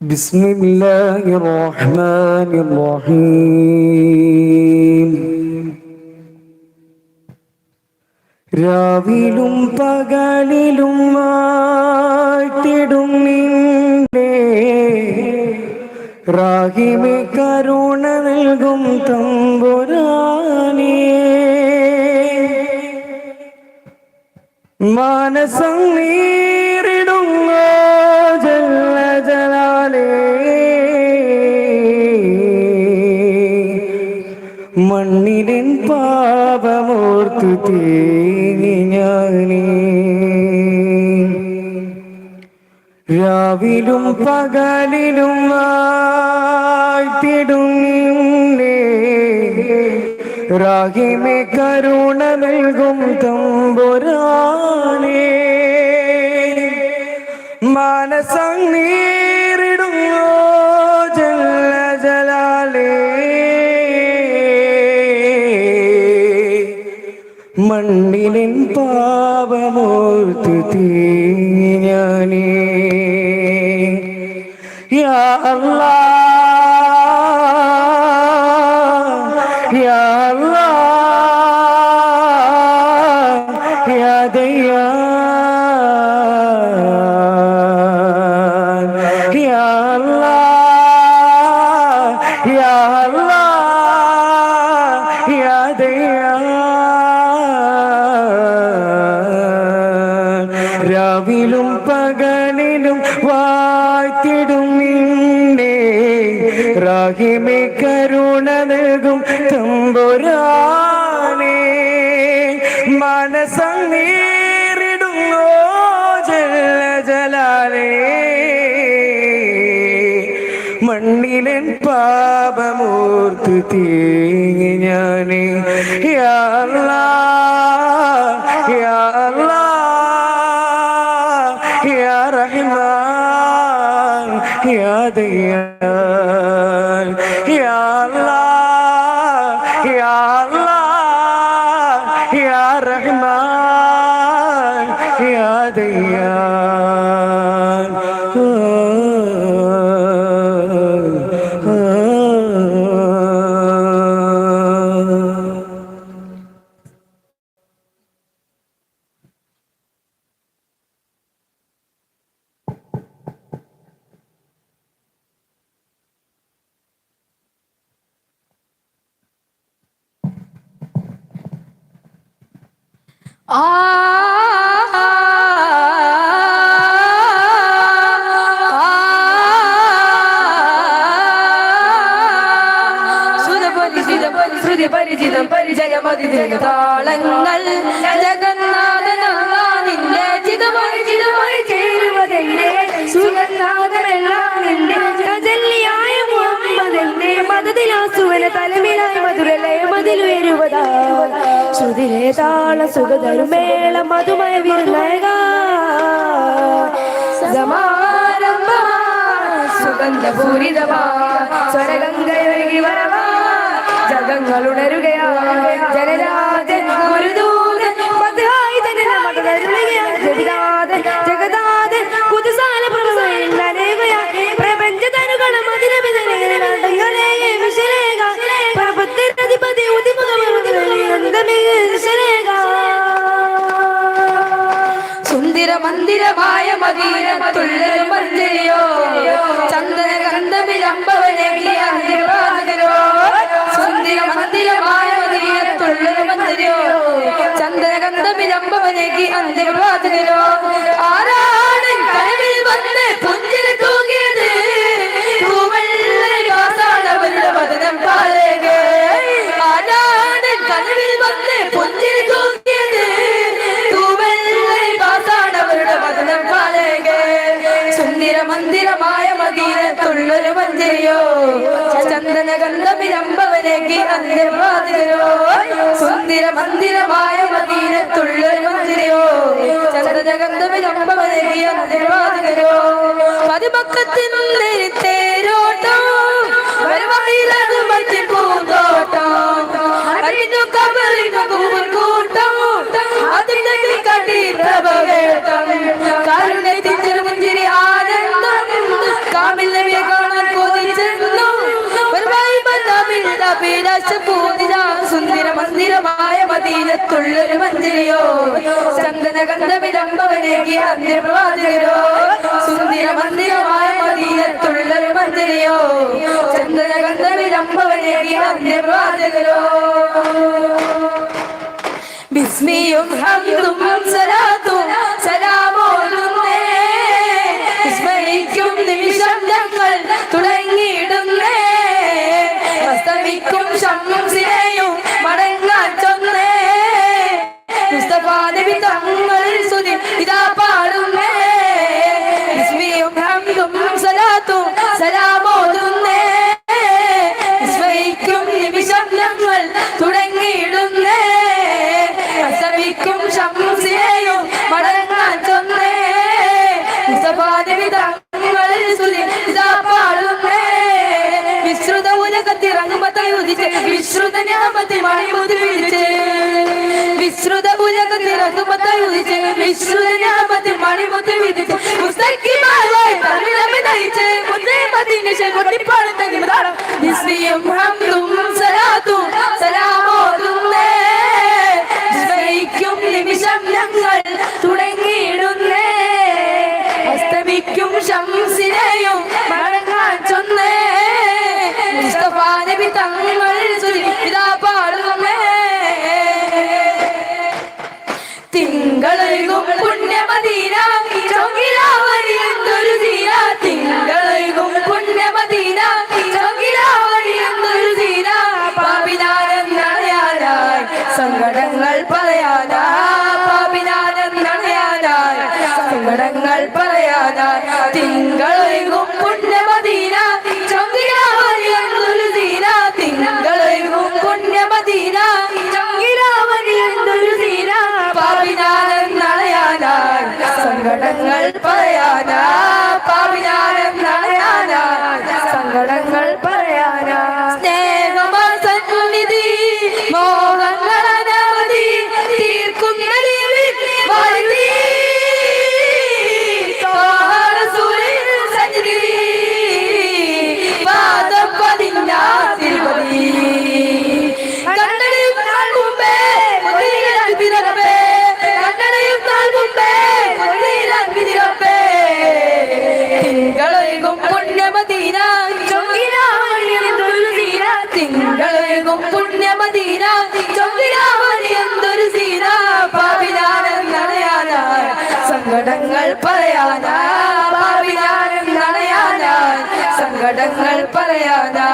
بسم الله الرحمن الرحيم രാവിലും പകലിലും വാഴ്ത്തിടും നിന്നെ റാഹിമെ കരുണ നൽകും തമ്പുരാനേ മാനസം നീറിടുങ്ങോ പാപമോർത്തു തേങ്ങി രാവിലും പകലിലും വാഴ്ത്തിടും റാഹിമെ കരുണ നൽകും തമ്പുരാനേ. മാനസം നീറിടുങ്ങോ മണ്ണിലിൻ പാപമോർത്ത് തീഞ്ഞാനേ യാ അല്ലാ. യാ അല്ലാ. യാ ദയ്യാ യാ അല്ലാ. യാ അല്ലാ. തേങ്ങി ഞാനേ യാ അല്ലാ, യാ ആ പരിചിതം പരിചയമതിദിന താളങ്ങൾ ജഗന്നാഥനല്ല നിന്റെ ചിതപരിചിതമായി ചേരുവതെന്നെ സുഗന്നാഥമെല്ലാം നിന്റെ കജല്ലിയായ മുഹമ്മദെന്നെ മതതിലാസുവന തലമിലായ മധുരലയ മതിലുയരുവതാ ശ്രുതിലെ താള സുഖതരുമേള മധുമയ സുഗന്ധപൂരിതമാ സ്വരഗംഗയൊഴുകി വരവാ ജഗങ്ങളുണരുകയാ ജനരാജൻ ഗുരുദൂതൻ ജഗദാതൻ ജഗദാതൻ പുതുസാല പ്രഭവയിൽ അനേകയാ പ്രപഞ്ച തനുകളും അതിരവിതലേ വിശലേക പ്രപത്തിനധിപതി സുന്ദര മന്ദിരമായ മദീനത്തുള്ളൊരു മന്ദിരയോ ചന്ദന മതിപക്കത്തിനുള്ളിൽ തേരോട്ടം. വരുവായിലാണ് മറ്റ് പൂന്തോട്ടം. അറിഞ്ഞു കബറിനു കൂട്ടം അതിന്റെ കടി പ്രഭവേട്ടം കാരുണ്യത്തിൽ കാണാൻ പോയിച്ചെന്നു വരുവായി ബന്ധമില്ല പേരാശ പൂതിരാ സുന്ദര മന്ദിരമായ മദീനത്തുള്ളൊരു മന്ദിരയോ? ചന്ദന ഗന്ധവിലംബവനേകിയ അന്ത്യപ്രവാചകരോ സുന്ദര മന്ദിരമായ മദീനത്തുള്ളൊരു മന്ദിരയോ? ചന്ദന ഗന്ധവിലംബവനേകിയ അന്ത്യപ്രവാചകരോ ബിസ്മിയും ഹംദും സലാത്തും സലാമോടുന്നേ വിസ്മയിക്കും നിമിഷം ഞങ്ങൾ തുടങ്ങിയിടുന്നേ. അസ്തമിക്കും ശംസിനെയും നബി തങ്ങളിൽ സ്തുതി ഇതാ പാടുന്നേ. ബിസ്മിയും ഹംദും സലാത്തും സലാമോടുന്നേ വിസ്മയിക്കും നിമിഷം ഞങ്ങൾ തുടങ്ങിയിടുന്നേ. അസമിക്കും ശംസിനെയും മടങ്ങാൻ ചൊന്നേ. മുസ്തഫാനബി തങ്ങളിൽ സ്തുതി ഇതാ പാടുന്നേ. വിശ്രുത ഉലകത്തിറങ്ങുമ്പത്തൈ ഉദിച്ച് വിശ്രുത ഞാമത്തെ മണിമുതി വിളിച്ച് വിശ്രുത ഉലകത്തിറങ്ങുമ്പത്തൈ ഉദിച്ച് വിശ്രുത ഞാമത്തെ മണിമുതി വിധിച്ച് മുസ്തഖിമാരായി തമിഴമി നയിച്ച് മുന്നേ മദീനശ കൊട്ടിപ്പാടും തകിമതാളം നിസ്ലിയും ഹംദും സങ്കടങ്ങൾ പറയാനാ പാപിനാരെന്നറിയാനായി സങ്കടങ്ങൾ സങ്കടങ്ങൾ പറയാനാ പാപിനാരെന്നറിയാനായി സങ്കടങ്ങൾ പറയാനാ.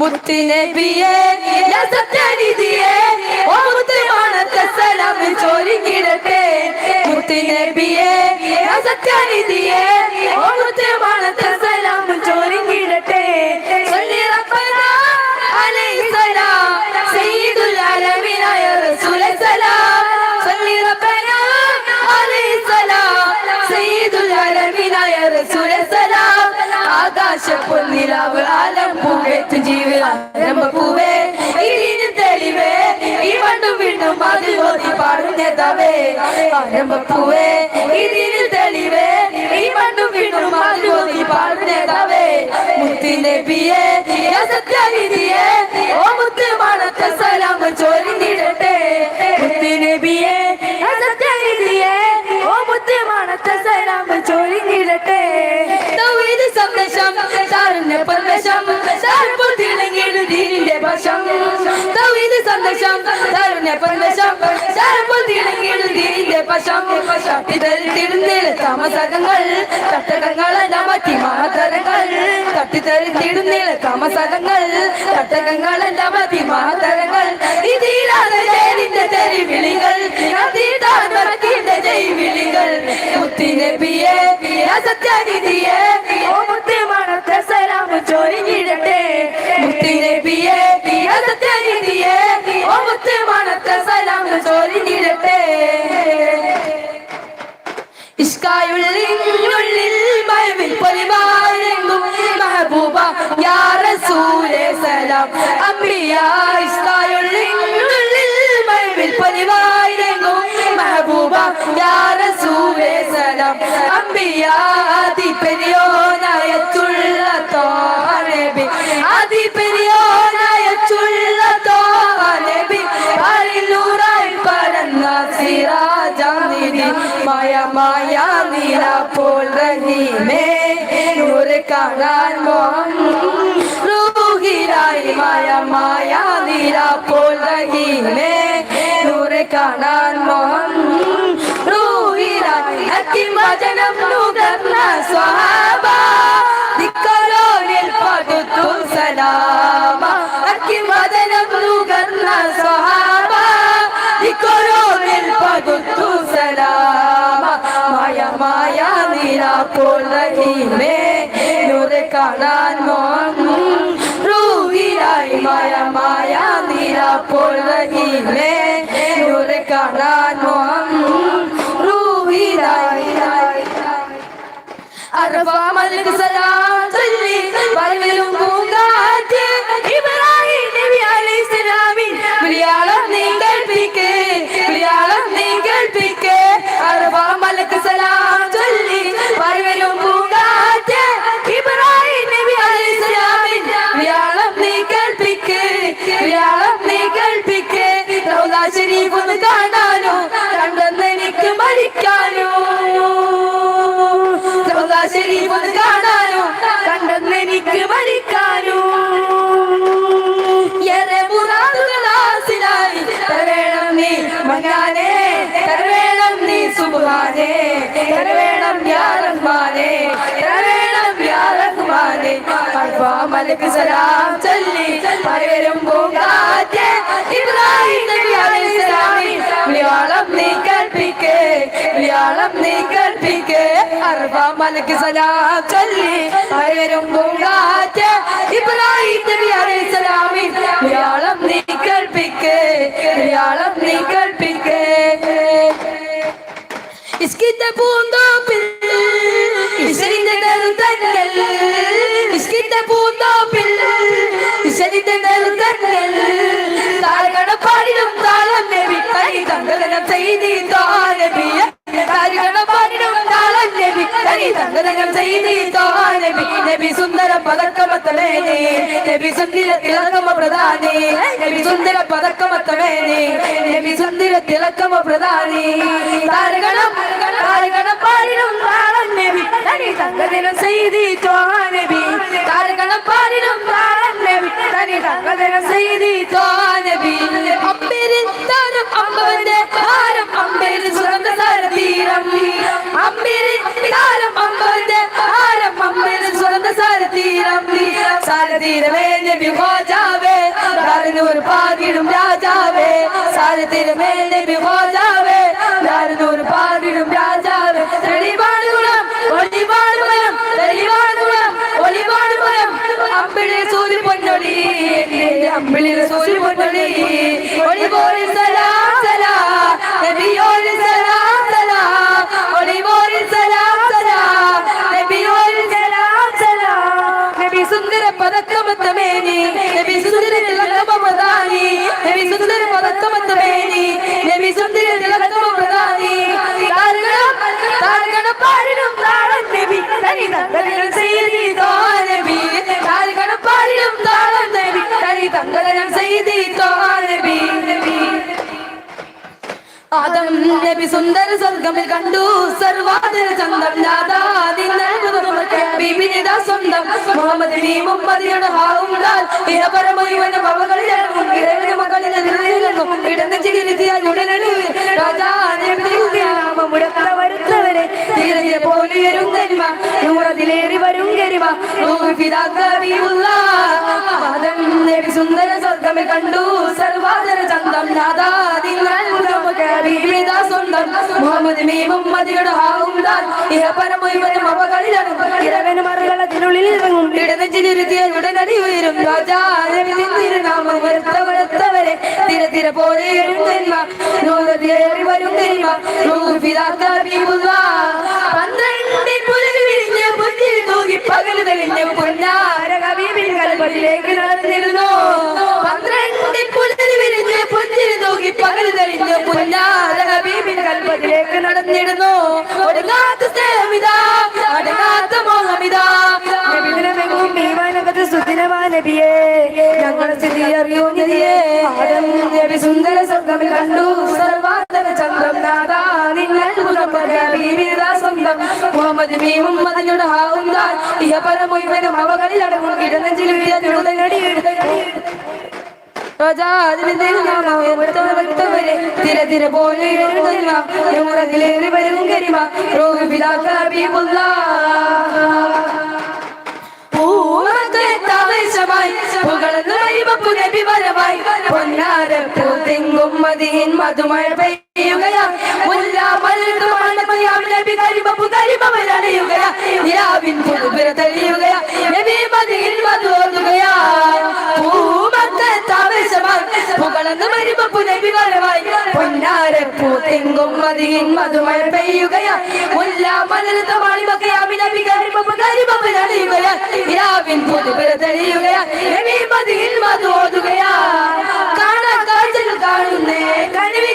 മുത്തിനബിയെ സത്യനിധിയെ. ഓ മുത്തുമാണത്തെ സലാം ചോരിക്കിടട്ടെ. മുത്തിനബിയെ ഓ മുത്തുമാണത്തെ സലാം ചോരിക്കിടട്ടെ. ആകാശ പൊന്നിലാവ് ആലം പൂവേറ്റ് ജീവിതം. പൂവേ ഇതിന് തെളിവേ ഈ മണ്ണും വീണ്ടും അതിൽ ഓതി പാടും നേതാവേ. ആരംഭപ്പൂവേ ഇതിന് തെളിവേ ഈ മണ്ണും വീണ്ടും അതിൽ ഓതി പാടും നേതാവേ. മുത്തിനെ പിയെ സത്യനിധിയെ ഓ മുത്ത് മണത്തെ സലാം ചൊരിഞ്ഞിടട്ടെ മുത്തിനെ പിയെ സത്യനിധിയെ ഓ മുത്ത് മണത്തെ സലാം ചൊരിഞ്ഞിടട്ടെ തൗഹീദ് സന്ദേശം താരന്റെ പ്രദേശം താരപ്പോൾ ദീനിന്റെ വശം. സന്ദേശം താരന്റെ പ്രദേശം താരപ്പോൾ ദീനിന്റെ വശം. തട്ടിത്തരുത്തിടുന്നില്ല താമസകങ്ങൾ തട്ടകങ്ങളെല്ലാം മറ്റി മഹതരങ്ങൾ തട്ടിത്തരുത്തിടുന്നില്ല താമസകങ്ങൾ തട്ടകങ്ങളെല്ലാം മറ്റി മഹതരങ്ങൾ ഇതിലാണ് ജയലിന്റെ തെരുവിളികൾ. മറക്കിന്റെ ജൈവിളികൾ മുത്തിനെ മയമായ നില പോൽ റഹീമേ നൂറ് കാണാൻ മോഹം റൂഹിലായി മയമായ നില പോൽ റഹീമേ നൂറ് കാണാൻ മോഹം റൂഹിലായി ഭജനം നൂതർന്ന സ്വഹാ പടുത്തു സലാമ അക്കിം വചനം നുകർന്ന സ്വഹാബ ദിക്കലോലിൽ പടുത്തു സലാമ. മായ മായ നീല പോൽ റഹീമേ നൂറ് കാണാൻ മോഹം റൂഹിലായി മായ മായ നീല പോൽ റഹീമേ നൂറ് കാണാൻ മോഹം റൂഹിലായി അറഫാമലക്ക് സലാം. വരവിലും പൂങ്കാറ്റ്. നീ മങ്ങാനെ തരവേണം നീ സുബാനെ അൽഫാ മലക്ക് സലാം ചൊല്ലി പരവരും പൂങ്കാറ്റ് ഇബ്രാഹിം നബി അലൈഹിസ്സലാമിൻ വിളിയാളം നീ കൽപ്പിക്കേ വിളിയാളം നീ കൽപ്പിക്കേ അർബ മലക്ക് സലാം ചൊല്ലി പരവരും പൂങ്കാറ്റ് ഇബ്രാഹിം നബി അലൈഹിസ്സലാമിൻ വിളിയാളം നീ കൽപ്പിക്കേ വിളിയാളം നീ കൽപ്പിക്കേ ഇസ്കിന്റെ പൂന്തോപ്പിൽ നബി കൈ തങ്കലനം ചെയ്തി തോനബി നബി സുന്ദര പതക്കമത്തവേനെ നബി സുന്ദര തിളക്കമ പ്രധാനി നബി സുന്ദര പതക്കമത്തവേനെ നബി സുന്ദര തിളക്കമ പ്രധാനി താരകണം താരകണം പാടിടും താളം നബി. തനി തങ്കദിനം ചെയ്തി തോനബി താരകണം പാടിനും താളം തനി തങ്കദിനം ചെയ്തി തോനബി അമ്പേരിൽ താരം അമ്പവന്റെ ഹാരം അമ്പേരിൽ സുഗന്ധ സാരതീരം അമ്പേരിൽ താരം അമ്പവന്റെ ഹാരം അമ്പേരിൽ സുഗന്ധ സാരതീരം സാരതീരമേ നബി ഹോജാവേ ദാരനൂർ പാകിടും രാജാവേ. സാരതീരമേ നബി ഹോജാവേ ദാരനൂർ പാകിടും രാജാവേ. അമ്പിളി സൂര്യ പൊന്നൊളി ഒളിപോരി സലാം സലാം. നബിയോരി സലാം സലാം. ഒളിപോരി സലാം സലാം. നബിയോരി സലാം സലാം. നബി സുന്ദര പതക്കമത്തമേനി നബി സുന്ദര തിളക്കമതാനി നബി സുന്ദര പതക്കമത്തമേനി നബി സുന്ദര തിളക്കമതാനി താരകണം താരകണം പാടിടും താളം നബി. തനി തങ്കലനം സുന്ദര സ്വർഗമിൽ കണ്ടു. സർവാദര ചന്തം സ്വന്തം. മുഹമ്മദ് നീ മുപ്പതിയുടെ ഹാവുണ്ടാൽ. ഇഹപരമയുവന ഭവകളിലും ഇരവിന് മകളിലെ നിറയിലും ഇടന്ന് ചികിത്സിയാൽ ഉടനടി രാജാ നാമം മുടക്ക വരുത്തവരെ തീരെ പോലെയരും കരിമ നൂറതിലേറി വരും കരിമ സുന്ദര സ്വർഗമെ കണ്ടു. സർവാദര ചന്തം നാദാ നിങ്ങൾ ബീവിത സ്വന്തം മുഹമ്മദ് മീമും മതിയുടെ ഹാവുണ്ടാൽ ഇഹപരമൊയ്വനും അവകളിലും ഇരവന് മറുകളത്തിനുള്ളിൽ ഇറങ്ങും ഇടനെഞ്ചിലിരുത്തിയ ഉടനടി ഉയരും രാജാ നാമം വരുത്ത വരുത്തവരെ തിര തിര പോലെ ജന്മ നൂറതിലേറി വരും ജന്മ നൂറ് പിതാക്കറിയുള്ള പന്ത്രണ്ട് പുലരി വിരിഞ്ഞ് പുഞ്ചിരി തൂകി പകൽ തെളിഞ്ഞ് പൊന്നാര കവീപിൻ പന്ത്രണ്ട് പുലരി വിരിഞ്ഞ് പുഞ്ചിരി കവീപിൻ കൽപ്പത്തിലേക്ക് നടന്നിരുന്നു ഒടുങ്ങാത്ത സ്നേഹമിതാ അടങ്ങാത്ത മോഹമിതാ. നബിദിനമെങ്ങും ദൈവാനകത്ത് സുദിനമാനബിയേ ഞങ്ങളെ സ്ഥിതി അറിയൂ നിധിയേ നബി സുന്ദര സ്വർഗമിൽ കണ്ടു. സർവാന്തര ചന്ദ്രം മുഹമ്മദ് മീമും അതിനോട് ഹാവുന്താൻ ഇഹ പല മുഴുവനും അവകളിൽ അടങ്ങും. വീഴാടി തിര തിര പോലെ മുറകിലേറി വരും കരിമ. റോഹ് ബിലാക്ക ഹബീബുള്ള പൂവത്തെ താവേശമായി പുകഴ്ന്നു വരിവപ്പു നബി വരവായി പൊന്നാരപ്പൂ തെങ്ങും മതിയിൻ മധുമഴ പെയ്യുകയാ. മുല്ല മരുന്നുമാണ് മറിയാം നബി കരിമപ്പു കരിമവരണിയുകയാ നിലാവിൻ പുതുപിര തെളിയുകയാ. നബി മതിയിൽ മധുവോതുകയാ നബി വരവായി പൊന്നാരപ്പൂ തെങ്ങും മതിയിൻ മധുമഴ പെയ്യുകയാ. മുല്ല മലരുന്നമാണ് മക്കയാമി നബി കരിമപ്പു കരിമവരണിയുകയാ നിലാവിൻ പുതുപിര തെളിയുകയാ. നബി മതിയിൽ മധുവോതുകയാ കാണാൻ കാഴ്ചകൾ കാണുന്നേ. കഴിവിൽ